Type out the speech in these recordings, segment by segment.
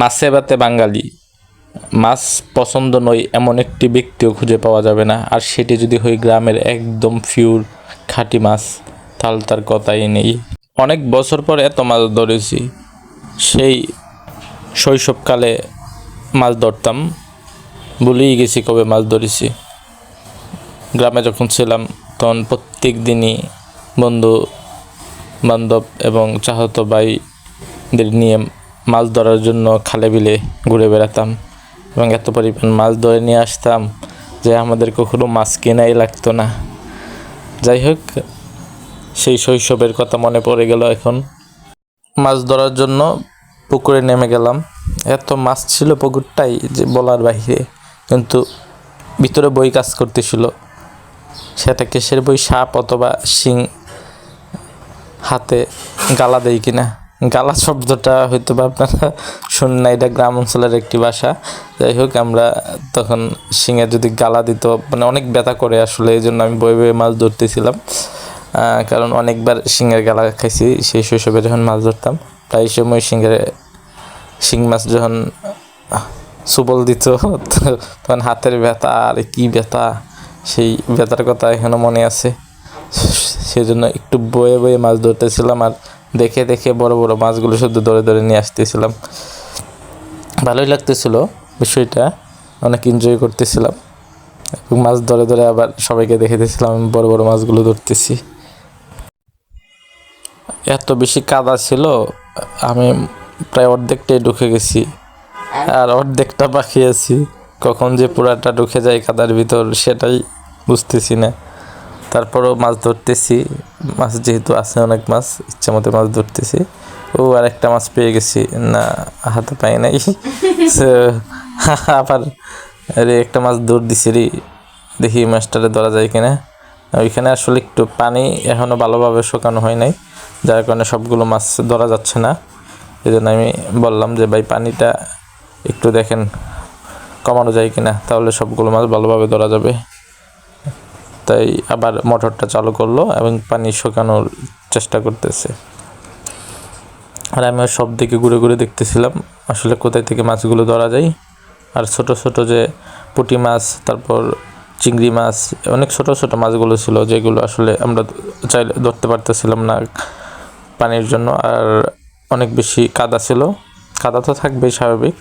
মাছে ভাতে বাঙালি। মাছ পছন্দ নয় এমন একটি ব্যক্তিও খুঁজে পাওয়া যাবে না। আর সেটি যদি হয় গ্রামের একদম পিওর খাঁটি মাছ, তাহলে তার কথাই নেই। অনেক বছর পর এত মাছ ধরেছি। সেই শৈশবকালে মাছ ধরতাম। ভুলেই গেছি কবে মাছ ধরেছি। গ্রামে যখন ছিলাম, তখন প্রত্যেক দিনই বন্ধু বান্ধব এবং চাহত ভাইদের নিয়ে মাছ ধরার জন্য খালে বিলে ঘুরে বেড়াতাম এবং এত পরিমাণ মাছ ধরে নিয়ে আসতাম যে আমাদের কখনো মাছ কেনাই লাগতো না। যাই হোক, সেই শৈশবের কথা মনে পড়ে গেল এখন। মাছ ধরার জন্য পুকুরে নেমে গেলাম। এত মাছ ছিল পুকুরটাই যে বলার বাহিরে, কিন্তু ভিতরে বই কাজ করতেছিল। সেটা কেসের বই, সাপ অথবা শিং হাতে গালা দেয় কিনা। গালা শব্দটা হয়তো বা আপনারা শুন না, এটা গ্রাম অঞ্চলের একটি ভাষা। যাই হোক, আমরা তখন শিঙে যদি গালা দিত মানে অনেক ব্যথা করে আসলে, এই জন্য আমি বয়ে বয়ে মাছ ধরতেছিলাম। কারণ অনেকবার শিঙের গালা খাইছি, সেই শৈশবে যখন মাছ ধরতাম, প্রায় সময় শিঙের শিং মাছ যখন সুবল দিত, তখন হাতের ব্যথা, আর কি ব্যথা, সেই ব্যথার কথা এখনও মনে আছে। সেজন্য একটু বয়ে বয়ে মাছ ধরতেছিলাম, আর দেখে দেখে বড় বড় মাছগুলো শুধু ধরে ধরে নিয়ে আসতেছিলাম। ভালোই লাগতেছিল বিষয়টা, অনেক এনজয় করতেছিলাম। এবং মাছ ধরে ধরে আবার সবাইকে দেখেতেছিলাম আমি বড় বড় মাছগুলো ধরতেছি। এত বেশি কাদা ছিল, আমি প্রায় অর্ধেকটাই ঢুকে গেছি। আর অর্ধেকটা বাকি আছি, কখন যে পুরাটা ঢুকে যায় কাদার ভিতর, সেটাই বুঝতেছি না। তারপরও মাছ ধরতেছি। মাছ যেহেতু আছে অনেক মাছ ইচ্ছা মতো মাছ ধরতেছি। ও আর একটা মাছ পেয়ে গেছি। না হাতে পাই নাই। আবার আরে একটা মাছ দৌড় দিছি রে। দেখি মাছটারে ধরা যায় কিনা। ওইখানে আসলে একটু পানি এখনও ভালোভাবে শুকানো হয় নাই। যার কারণে সবগুলো মাছ ধরা যাচ্ছে না। এই জন্য আমি বললাম যে ভাই পানিটা একটু দেখেন কমানো যায় কিনা। তাহলে সবগুলো মাছ ভালোভাবে ধরা যাবে। তাই আবার মোটরটা চালু করল এবং পানি শুকানোর চেষ্টা করতেছে। আর আমি সব দিকে ঘুরে ঘুরে দেখতেছিলাম, আসলে কোথায় থেকে মাছগুলো ধরা যায়। আর ছোট ছোট যে পুঁটি মাছ, তারপর চিংড়ি মাছ, অনেক ছোট ছোট মাছগুলো ছিল যেগুলো আসলে আমরা চাইলে ধরতে পারতেছিলাম না পানির জন্য। আর অনেক বেশি কাদা ছিল। কাদা তো থাকবেই স্বাভাবিক।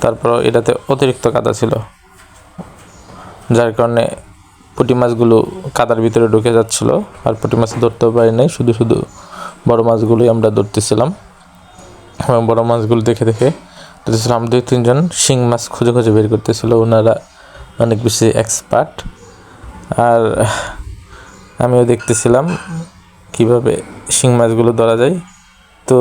তারপর এটাতে অতিরিক্ত কাদা ছিল। যার কারণে পুঁটি মাছগুলো কাদার ভিতরে ঢুকে যাচ্ছিল, আর পুঁটি মাছ ধরতেও পারি নাই। শুধু শুধু বড় মাছগুলোই আমরা ধরতেছিলাম। এবং বড় মাছগুলো দেখে দেখে ধরতেছিলাম। দুই তিনজন শিং মাছ খুঁজে খুঁজে বের করতেছিল। ওনারা অনেক বেশি এক্সপার্ট আর আমিও দেখতেছিলাম কীভাবে শিং মাছগুলো ধরা যায়। তো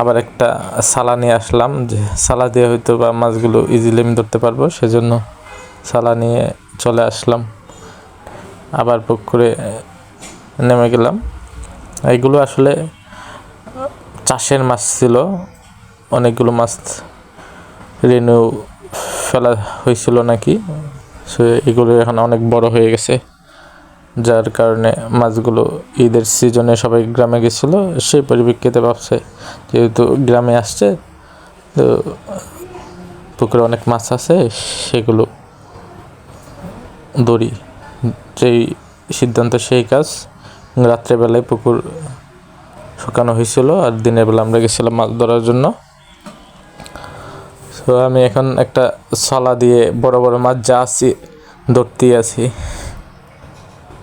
আবার একটা সালা নিয়ে আসলাম যে, সালা দিয়ে হয়তো বা মাছগুলো ইজিলি আমি ধরতে পারব। সেজন্য সালা নিয়ে চলে আসলাম। আবার পুকুরে নেমে গেলাম। এইগুলো আসলে চাষের মাছ ছিল। অনেকগুলো মাছ রেনু ফেলা হয়েছিল নাকি? সো এগুলো এখন অনেক বড় হয়ে গেছে। যার কারণে মাছগুলো ঈদের সিজনে সবাই গ্রামে গেছিল। সেই পরিপ্রেক্ষিতে ভাবছে, যেহেতু গ্রামে আসছে, তো পুকুরে অনেক মাছ আছে, সেগুলো দড়ি। যেই সিদ্ধান্ত সেই কাজ, রাত্রেবেলায় পুকুর শুকানো হয়েছিল আর দিনের বেলা আমরা গেছিলাম মাছ ধরার জন্য। তো আমি এখন একটা সলা দিয়ে বড় বড় মাছ যা আছি ধরতেই আছি।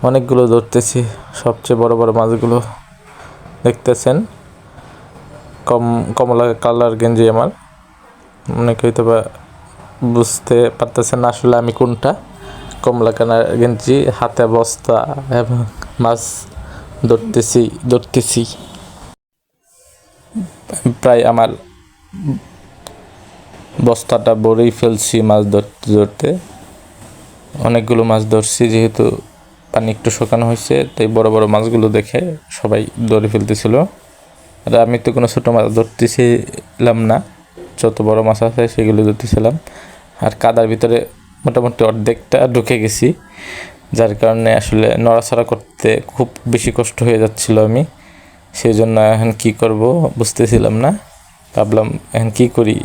অনেকগুলো ধরতেছি, সবচেয়ে বড় বড় মাছগুলো দেখতেছেন। কম, কমলা কালার গেঞ্জি আমার। অনেকে হয়তো বা বুঝতে পারতেছেন আসলে আমি কোনটা। কমলা কালার গেঞ্জি, হাতে বস্তা এবং মাছ ধরতেছি ধরতেছি। প্রায় আমার বস্তাটা ভরেই ফেলছি মাছ ধরতে ধরতে। অনেকগুলো মাছ ধরছি, যেহেতু পানি একটু শুকানো হয়েছে, তাই বড় বড় মাছগুলো দেখে সবাই ধরে ফেলতেছিল। আর আমি তো কোনো ছোটো মাছ ধরতেছিলাম না, যত বড় মাছ আছে সেগুলো ধরতেছিলাম। আর কাদার ভিতরে মোটামুটি অর্ধেকটা ঢুকে গেছি, যার কারণে আসলে নড়াচড়া করতে খুব বেশি কষ্ট হয়ে যাচ্ছিল আমি। সেই জন্য এখন কী করব বুঝতেছিলাম না। ভাবলাম এখন কী করি?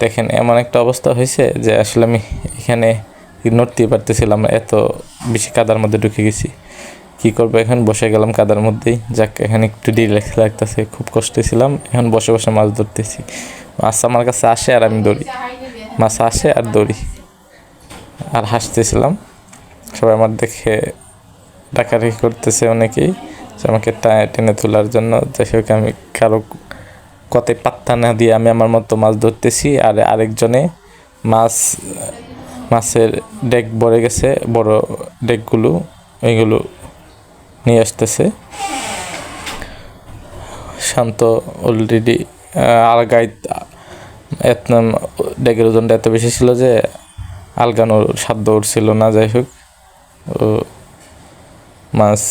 দেখেন, এমন একটা অবস্থা হয়েছে যে আসলে আমি এখানে নড়তেই পারতেছিলাম এত বেশি কাদার মধ্যে ঢুকে গেছি। কী করব এখন? বসে গেলাম কাদার মধ্যেই। যাক, এখানে একটু রিল্যাক্স লাগতেছে, খুব কষ্টে ছিলাম। এখন বসে বসে মাছ ধরতেছি। মাছ আমার কাছে আসে আর আমি দৌড়ি মাছ আসে আর দৌড়ি আর হাসতেছিলাম। সবাই আমার দেখে ডাকাডাকি করতেছে অনেকেই, যে আমাকে টানে টেনে তোলার জন্য। যাই হোক, আমি কারও কথায় পাত্তা না দিয়ে আমি আমার মতো মাছ ধরতেছি, আর আরেকজনে মাছ, মাছের ডেক ভরে গেছে, বড় ডেকগুলো এইগুলো নিয়ে আসতেছে। শান্ত অলরেডি আলগাই এত ডেকের ওজনটা এত বেশি ছিল যে আলগানোর সাধ্য ওর ছিল না, যাই হোক। ও মাছ,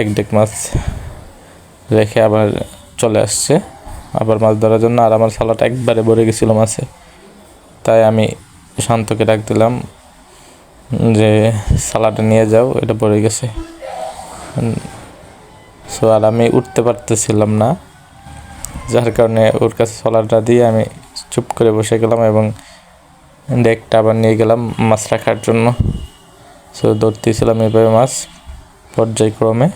এক ডেক মাছ রেখে আবার চলে আসছে। আবার মাছ ধরার জন্য আর আমার সালাটা একবারে ভরে গেছিল মাছে। তাই আমি শান্তকে ডাক দিলাম যে সালাটা নিয়ে যাও, এটা পড়ে গেছে। সো আর আমি উঠতে পারতেছিলাম না। যার কারণে ওর কাছে সলাটা দিয়ে আমি চুপ করে বসে গেলাম এবং ডেকটা আবার নিয়ে গেলাম মাছ রাখার জন্য। সো ধরতেছিলাম এভাবে মাছ পর্যায়ক্রমে।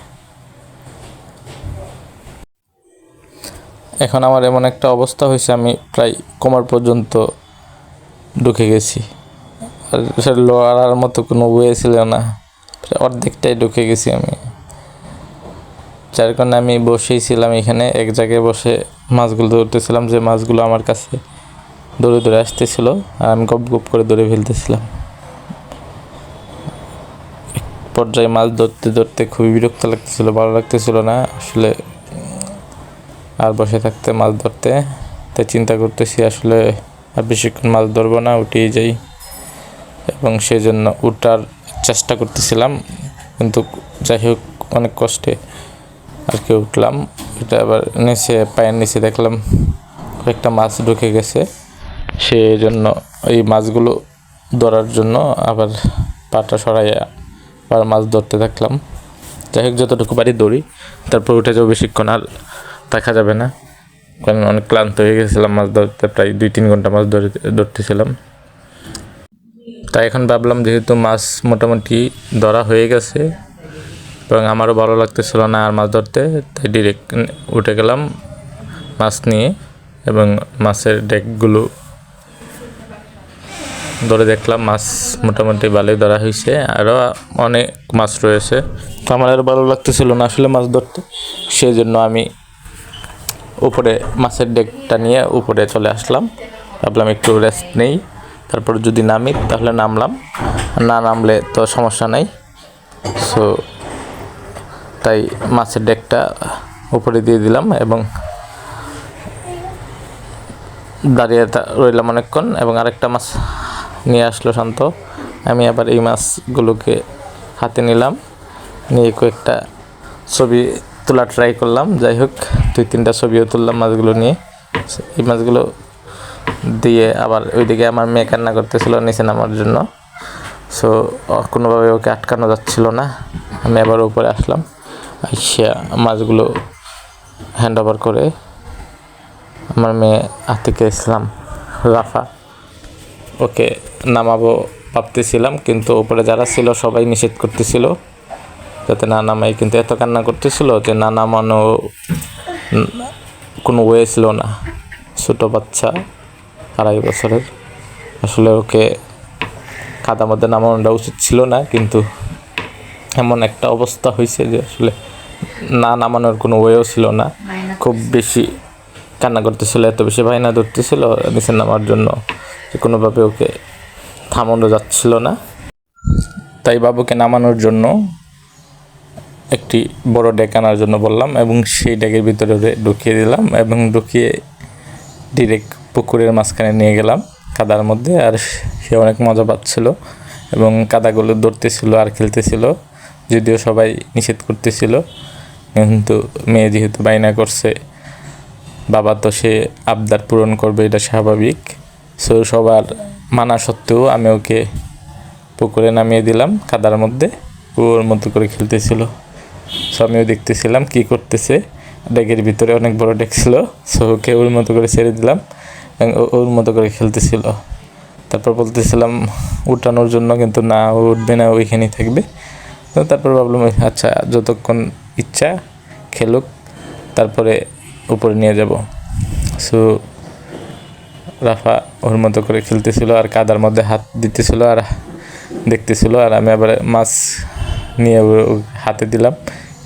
এখন আমার এমন একটা অবস্থা হয়েছে, আমি প্রায় কোমর পর্যন্ত ঢুকে গেছি। আর সে লড়ার মতো কোনো ওয়ে ছিল না অর্ধেকটাই ঢুকে গেছি আমি। যার কারণে আমি বসেই ছিলাম এখানে, এক জায়গায় বসে মাছগুলো ধরতেছিলাম যে মাছগুলো আমার কাছে দৌড়ে দৌড়ে আসতেছিল আর আমি গপ গপ করে দৌড়ে ফেলতেছিলাম। পর্যায়ে মাছ ধরতে ধরতে খুবই বিরক্ত লাগতেছিল, ভালো লাগতেছিল না আসলে। আর বসে থাকতে মাছ ধরতে, তাই চিন্তা করতেছি আসলে আর বেশিক্ষণ মাছ ধরবো না উঠিয়ে যাই। এবং সেই জন্য উঠার চেষ্টা করতেছিলাম, কিন্তু যাই হোক অনেক কষ্টে আর কি উঠলাম। এটা আবার নিচে, পায়ের নিচে দেখলাম একটা মাছ ঢুকে গেছে। সেই জন্য এই মাছগুলো ধরার জন্য আবার পাটা সরাইয়া আবার মাছ ধরতে থাকলাম। যাই হোক, যতটুকু পারি দৌড়ি তারপর উঠে যাও বেশিক্ষণ আর দেখা যাবে না। কারণ অনেক ক্লান্ত হয়ে গেছিলাম মাছ ধরতে, প্রায় দুই তিন ঘণ্টা মাছ ধরে, ধরতেছিলাম। তাই এখন ভাবলাম যেহেতু মাছ মোটামুটি ধরা হয়ে গেছে, এবং আমারও ভালো লাগতেছিল না আর মাছ ধরতে, তাই ডিরেক্ট উঠে গেলাম মাছ নিয়ে, এবং মাছের ডেকগুলো ধরে দেখলাম মাছ মোটামুটি ভালোই ধরা হয়েছে। আরও অনেক মাছ রয়েছে। তো আমার আর ভালো লাগতেছিল না আসলে মাছ ধরতে। সেই জন্য আমি উপরে মাছের ডেকটা নিয়ে উপরে চলে আসলাম। ভাবলাম একটু রেস্ট নেই। তারপর যদি নামি তাহলে নামলাম। না নামলে তো সমস্যা নাই। সো তাই মাছের ডেকটা উপরে দিয়ে দিলাম এবং দাঁড়িয়ে রইলাম অনেকক্ষণ এবং আরেকটা মাছ নিয়ে আসলো শান্ত। আমি আবার এই মাছগুলোকে হাতে নিলাম। নিয়ে কয়েকটা ছবি তোলা ট্রাই করলাম। যাই হোক, দুই তিনটা ছবিও তুললাম মাছগুলো নিয়ে। এই মাছগুলো দিয়ে আবার ওইদিকে আমার মেয়ে কান্না করতেছিল নিচে নামার জন্য। সো কোনোভাবে ওকে আটকানো যাচ্ছিল না। আমি আবার উপরে আসলাম। আইসা মাছগুলো হ্যান্ড ওভার করে আমার মেয়ে আতিকে ইসলাম রাফা। ওকে নামাবো ভাবতেছিলাম কিন্তু উপরে যারা ছিল সবাই নিষেধ করতেছিল যাতে না নামাই। কিন্তু এত কান্না করতেছিল যে না নামানো কোনো ওয়ে ছিল না। ছোটো বাচ্চা আড়াই বছরের। আসলে ওকে কাদা মধ্যে নামানোটা উচিত ছিল না কিন্তু এমন একটা অবস্থা হয়েছে যে আসলে না নামানোর কোনো ওয়েও ছিল না। খুব বেশি কান্না করতেছিল এত বেশি ভাইনা ধরতেছিল নিচে নামার জন্য। কোনোভাবে ওকে থামানো যাচ্ছিল না। তাই বাবুকে নামানোর জন্য একটি বড় ডেক আনার জন্য বললাম এবং সেই ডেকের ভিতরে ঢুকিয়ে দিলাম এবং ঢুকিয়ে ডিরেক্ট পুকুরের মাঝখানে নিয়ে গেলাম কাদার মধ্যে আর সে অনেক মজা পাচ্ছিল এবং কাদাগুলো ধরতেছিল আর খেলতেছিল, যদিও সবাই নিষেধ করতেছিল। কিন্তু মেয়ে যেহেতু বাইনা করছে, বাবা তো সে আবদার পূরণ করবে, এটা স্বাভাবিক। সো সবার মানা সত্ত্বেও আমি ওকে পুকুরে নামিয়ে দিলাম কাদার মধ্যে। ওর মতো করে খেলতেছিল। সো আমিও দেখতেছিলাম কি করতেছে। ডেকের ভিতরে অনেক বড় ডেক ছিল, সো ওকে ওর মতো করে ছেড়ে দিলাম ওর মতো করে খেলতেছিল। তারপর বলতেছিলাম, উঠানোর জন্য কিন্তু না, ও উঠবে না ওইখানেই থাকবে। তো তারপর ভাবলাম আচ্ছা যতক্ষণ ইচ্ছা খেলুক, তারপরে উপরে নিয়ে যাব। সো রাফা ওর মতো করে খেলতেছিল আর কাদার মধ্যে হাত দিতেছিল আর দেখতেছিল আর আমি আবার মাছ নিয়ে হাতে দিলাম।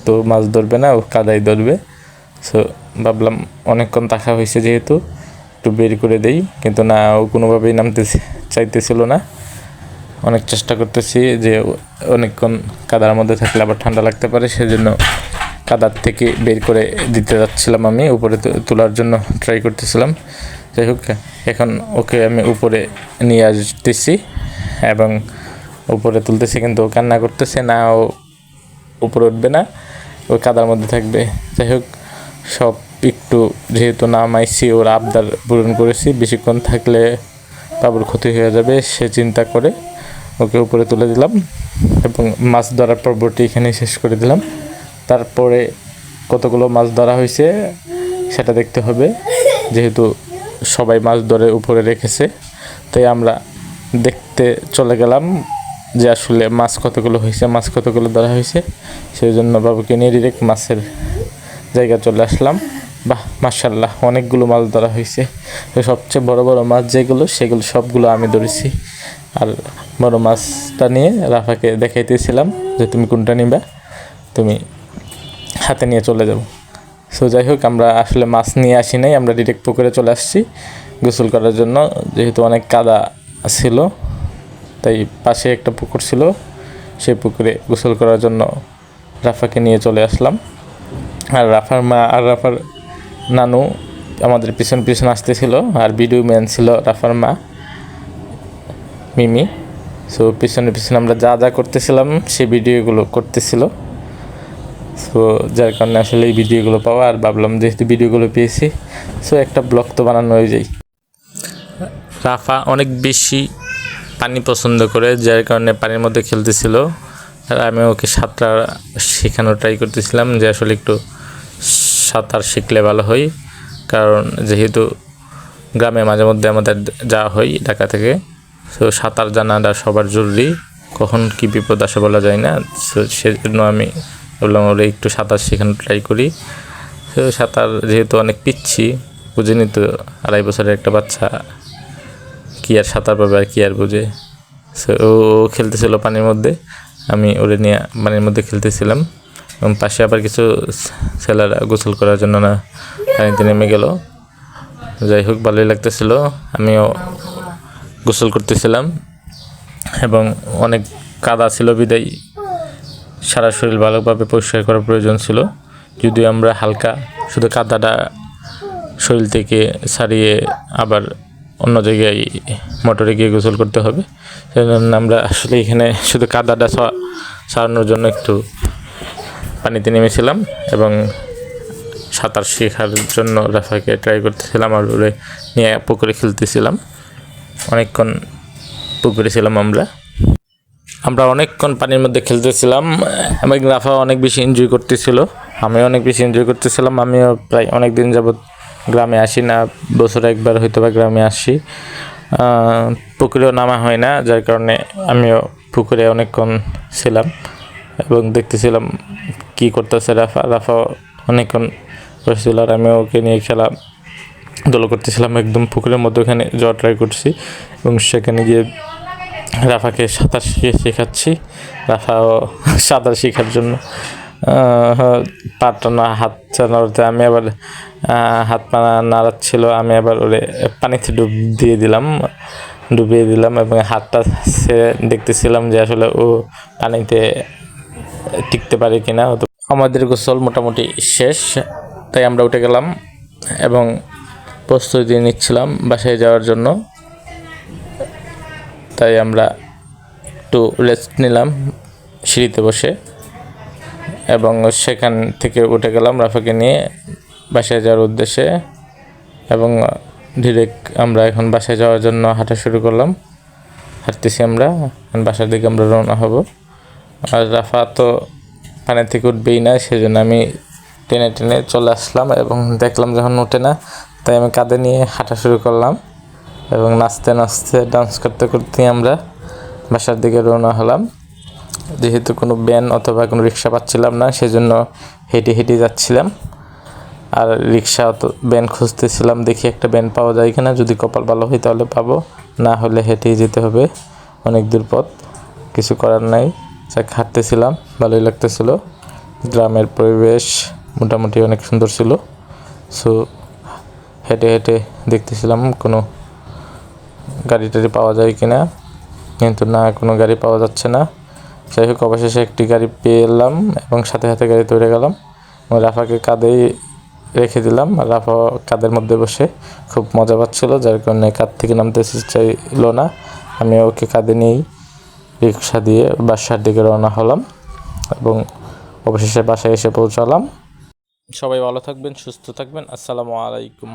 তো মাছ ধরবে না, ও কাদাই ধরবে। সো ভাবলাম অনেকক্ষণ তাকা হয়েছে যেহেতু, একটু বের করে দেই। কিন্তু না, ও কোনোভাবেই নামতে চাইতেছিল না। অনেক চেষ্টা করতেছি যে অনেকক্ষণ কাদার মধ্যে থাকলে আবার ঠান্ডা লাগতে পারে, সেজন্য কাদার থেকে বের করে দিতে যাচ্ছিলাম আমি। উপরে তোলার জন্য ট্রাই করতেছিলাম। যাই হোক, এখন ওকে আমি উপরে নিয়ে আসতেছি এবং উপরে তুলতেছি, কিন্তু ও কান্না করতেছে না, ও উপরে উঠবে না, ও কাদার মধ্যে থাকবে। যাই হোক, সব একটু যেহেতু নামাইছি, ওর আবদার পূরণ করেছি, বেশিক্ষণ থাকলে বাবুর ক্ষতি হয়ে যাবে, সে চিন্তা করে ওকে উপরে তুলে দিলাম এবং মাছ ধরার পর্বটি এখানে শেষ করে দিলাম। তারপরে কতগুলো মাছ ধরা হয়েছে, সেটা দেখতে হবে। যেহেতু সবাই মাছ ধরে উপরে রেখেছে। তাই আমরা দেখতে চলে গেলাম যে আসলে মাছ কতগুলো হয়েছে, মাছ কতগুলো ধরা হয়েছে। সেই জন্য বাবুকে নিয়ে ডিরেক্ট মাছের জায়গা চলে আসলাম। বাহ মার্শাল্লাহ অনেকগুলো মাছ ধরা হয়েছে। তো সবচেয়ে বড় বড় মাছ যেগুলো, সেগুলো সবগুলো আমি ধরেছি। আর বড় মাছটা নিয়ে রাফাকে দেখাইতেছিলাম যে তুমি কোনটা নিবা, তুমি হাতে নিয়ে চলে যাব সো যাই হোক আমরা আসলে মাছ নিয়ে আসি নাই, আমরা ডিরেক্ট পুকুরে চলে আসছি। গোসল করার জন্য, যেহেতু অনেক কাদা ছিল, তাই পাশে একটা পুকুর ছিল। সেই পুকুরে গোসল করার জন্য রাফাকে নিয়ে চলে আসলাম। আর রাফার মা আর রাফার নানু আমাদের পিছন পিছন আসতেছিল, আর ভিডিও ম্যান ছিল রাফার মা, মিমি। সো পিছনে পিছনে আমরা যা যা করতেছিলাম, সেই ভিডিওগুলো করতেছিল। সো যার কারণে আসলে এই ভিডিওগুলো পাওয়া আর ভাবলাম যেহেতু ভিডিওগুলো পেয়েছি সো একটা ব্লগ তো বানানো হয়ে যায়। রাফা অনেক বেশি পানি পছন্দ করে, যার কারণে পানির মধ্যে খেলতেছিল। আর আমি ওকে সাঁতার শেখানো ট্রাই করতেছিলাম যে আসলে একটু সাঁতার শিখলে ভালো হয়। কারণ যেহেতু গ্রামে মাঝে মধ্যে আমাদের যাওয়া হয় ঢাকা থেকে সো সাঁতার জানাটা সবার জরুরি। কখন কি বিপদ আসে বলা যায় না তো সেজন্য আমি বললাম ওরা একটু সাঁতার শেখানো ট্রাই করি। তো সাঁতার যেহেতু অনেক পিচ্ছি, বুঝিনি তো আড়াই বছরের একটা বাচ্চা কী আর সাঁতার পাবে আর কী আর বুঝে। সো ও খেলতেছিল পানির মধ্যে, আমি ওরে নিয়ে পানির মধ্যে খেলতেছিলাম। এবং পাশে আবার কিছু ছেলেরা গোসল করার জন্য না পানিতে নেমে গেল। যাই হোক, ভালোই লাগতেছিল। আমিও গোসল করতেছিলাম। এবং অনেক কাদা ছিল বিদায়। সারা শরীর ভালোভাবে পরিষ্কার করার প্রয়োজন ছিল। যদিও আমরা হালকা, শুধু কাদাটা শরীর থেকে সারিয়ে আবার অন্য জায়গায় মোটরে গিয়ে গোসল করতে হবে। সেজন্য আমরা আসলে এখানে শুধু কাদাটা সারানোর জন্য একটু পানিতে নেমেছিলাম এবং সাঁতার শেখার জন্য রাফাকে ট্রাই করতেছিলাম আর ওরে নিয়ে পুকুরে খেলতেছিলাম। অনেকক্ষণ পুকুরে ছিলাম আমরা। আমরা অনেকক্ষণ পানির মধ্যে খেলতেছিলাম, এবং রাফা অনেক বেশি এনজয় করতেছিল। আমি অনেক বেশি এনজয় করতেছিলাম, আমিও প্রায় অনেক দিন যাবৎ গ্রামে আসি না, বছরে একবার হয়তো বা গ্রামে আসি। পুকুরেও নামা হয় না, যার কারণে আমিও পুকুরে অনেকক্ষণ ছিলাম, এবং দেখতেছিলাম কি করতেছে রাফা। রাফা অনেকক্ষণ বসেছিল আর আমি ওকে নিয়ে খেলা দোল করতেছিলাম, একদম পুকুরের মধ্যে ওখানে যাওয়া ট্রাই করছি, এবং সেখানে গিয়ে রাফাকে সাঁতার শিখে শেখাচ্ছি। রাফাও সাঁতার শেখার জন্য। পাটা না হাত নাড়াতে আমি আবার হাত পা নাড়াচ্ছিল, আমি আবার ওরে পানিতে ডুব দিয়ে দিলাম। ডুবিয়ে দিলাম এবং হাতটা সে দেখতেছিলাম যে আসলে ও পানিতে টিকতে পারে কিনা। আমাদের গোসল মোটামুটি শেষ, তাই আমরা উঠে গেলাম এবং প্রস্তুতি নিচ্ছিলাম বাসায় যাওয়ার জন্য। তাই আমরা একটু রেস্ট নিলাম সিঁড়িতে বসে। এবং সেখান থেকে উঠে গেলাম রাফাকে নিয়ে বাসায় যাওয়ার উদ্দেশ্যে। এবং ডিরেক্ট আমরা এখন বাসায় যাওয়ার জন্য হাঁটা শুরু করলাম। হাঁটতেছি আমরা বাসার দিকে আমরা রওনা হব। আর রাফা তো পানি থেকে উঠবেই না, সেজন্য আমি টেনে টেনে চলে আসলাম এবং দেখলাম যখন ওঠে না, তাই আমি কাঁধে নিয়ে হাঁটা শুরু করলাম। এবং নাচতে নাচতে ডান্স করতে করতে আমরা বাসার দিকে রওনা হলাম। যেহেতু কোনো ব্যান অথবা কোনো রিক্সা পাচ্ছিলাম না, সেজন্য হেঁটে হেঁটে যাচ্ছিলাম। আর রিক্সা অত ব্যান খুঁজতেছিলাম, দেখি একটা ব্যান পাওয়া যায় কিনা, যদি কপাল ভালো হয় তাহলে পাবো, না হলে হেঁটেই যেতে হবে। অনেক দূর পথ, কিছু করার নাই। যাক, হাঁটতেছিলাম, ভালোই লাগতেছিল। গ্রামের পরিবেশ মোটামুটি অনেক সুন্দর ছিল। সো হেঁটে হেঁটে দেখতেছিলাম কোনো গাড়ি টাড়ি পাওয়া যায় কিনা, কিন্তু না, কোনো গাড়ি পাওয়া যাচ্ছে না। যাই হোক, অবশেষে একটি গাড়ি পেয়ে এলাম এবং সাথে সাথে গাড়ি তৈরি গেলাম। রাফাকে কাঁধেই রেখে দিলাম। রাফা কাঁধের মধ্যে বসে খুব মজা পাচ্ছিল, যার কারণে কাঁধ থেকে নামতে চাইল না। আমি ওকে কাঁধে নিয়েই রিক্সা দিয়ে বাসার দিকে রওনা হলাম এবং অবশেষে বাসায় এসে পৌঁছালাম। সবাই ভালো থাকবেন, সুস্থ থাকবেন। আসসালামু আলাইকুম।